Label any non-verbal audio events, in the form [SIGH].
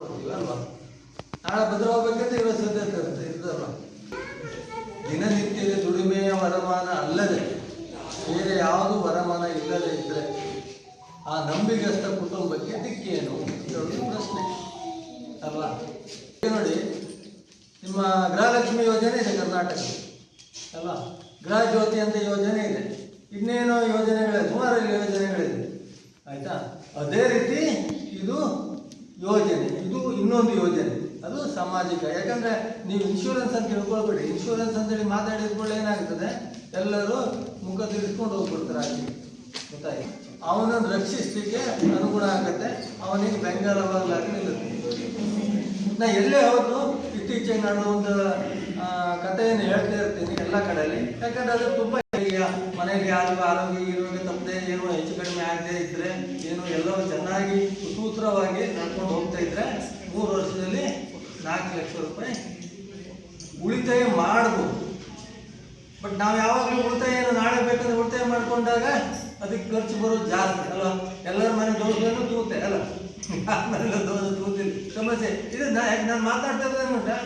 ನಾಳೆ ಭದ್ರವಾಗಬೇಕಂದ್ರೆ ಇರುತ್ತೆ ಇರ್ತದಲ್ವ ದಿನನಿತ್ಯದ ದುಡಿಮೆಯ ವರಮಾನ ಅಲ್ಲದೆ ಬೇರೆ ಯಾವುದು ವರಮಾನ ಇಲ್ಲದೆ ಇದ್ರೆ ಆ ನಂಬಿಗಸ್ತ ಕುಟುಂಬಕ್ಕೆ ದಿಕ್ಕೇನು ಇದೊಂದು ಪ್ರಶ್ನೆ. ಅಲ್ವಾ? ನೋಡಿ, ನಿಮ್ಮ ಗೃಹಲಕ್ಷ್ಮಿ ಯೋಜನೆ ಇದೆ ಕರ್ನಾಟಕ ಅಲ್ವಾ? ಗೃಹ ಜ್ಯೋತಿ ಅಂತ ಯೋಜನೆ ಇದೆ. ಇನ್ನೇನೋ ಯೋಜನೆಗಳಿದೆ ಸುಮಾರು ಯೋಜನೆಗಳಿದೆ. ಆಯ್ತಾ? ಅದೇ ರೀತಿ ಯೋಜನೆ. ಇದು ಇನ್ನೊಂದು ಯೋಜನೆ. ಅದು ಸಾಮಾಜಿಕ. ಯಾಕಂದ್ರೆ ನೀವು ಇನ್ಶೂರೆನ್ಸ್ ಅಂತ ತಿಳ್ಕೊಳ್ಬೇಡಿ. ಇನ್ಶೂರೆನ್ಸ್ ಅಂತ ಅಂತೇಳಿ ಮಾತಾಡಿದ್ಕೊಳ್ಳಿ ಏನಾಗ್ತದೆ? ಎಲ್ಲರೂ ಮುಖ ತಿಳಿಸ್ಕೊಂಡು ಹೋಗ್ಬಿಡ್ತಾರೆ ಅಲ್ಲಿ. ಗೊತ್ತಾಯ್ತು? ಅವನನ್ನು ರಕ್ಷಿಸ್ಲಿಕ್ಕೆ ಅನುಗುಣ ಆಗುತ್ತೆ. ಅವನಿಗೆ ಬೆಂಗಾಲವಾಗಲಾಗಿ ನಿಲ್ಲುತ್ತೆ. ನಾ ಎಲ್ಲೇ ಹೋದ್ರು ಇತ್ತೀಚೆಗೆ ನಾನು ಒಂದು ಕಥೆಯನ್ನು ಹೇಳ್ತಾ ಇರ್ತೀನಿ ಎಲ್ಲ ಕಡೆಯಲ್ಲಿ. ಯಾಕಂದ್ರೆ ಅದು ತುಂಬ ಈಗ ಮನೆಯಲ್ಲಿ ಯಾರಿಗೂ ಆರೋಗ್ಯ ಇರೋಗೆ ತಪ್ಪದೆ ಏನು ಹೆಚ್ಚು ಕಡಿಮೆ ಆಗದೆ ಇದ್ರೆ ಏನು ಎಲ್ಲವೂ ಚೆನ್ನಾಗಿ ಸುಸೂತ್ರವಾಗಿ ನಡ್ಕೊಂಡು ಹೋಗ್ತಾ ಇದ್ರೆ ಮೂರು ವರ್ಷದಲ್ಲಿ ನಾಲ್ಕು ಲಕ್ಷ ರೂಪಾಯಿ ಉಳಿತಾಯ ಮಾಡ್ಬೋದು. ಬಟ್ ನಾವು ಯಾವಾಗಲೂ ಉಳಿತಾಯ ಏನು ನಾಳೆ ಬೇಕಂದ್ರೆ ಉಳಿತಾಯ ಮಾಡ್ಕೊಂಡಾಗ ಅದಕ್ಕೆ ಖರ್ಚು ಬರೋದು ಜಾಸ್ತಿ, ಅಲ್ವಾ? ಎಲ್ಲರ ಮನೆ ದೋಷಗಳನ್ನು ತೂತೆ, ಅಲ್ಲ? [LAUGHS] ಯಾರ ಮನೆಯಲ್ಲ ದೋಷ ತೂತಿಲ್ಲ. ಸಮಸ್ಯೆ. ಇದು ಯಾಕೆ ನಾನು ಮಾತಾಡ್ತಾ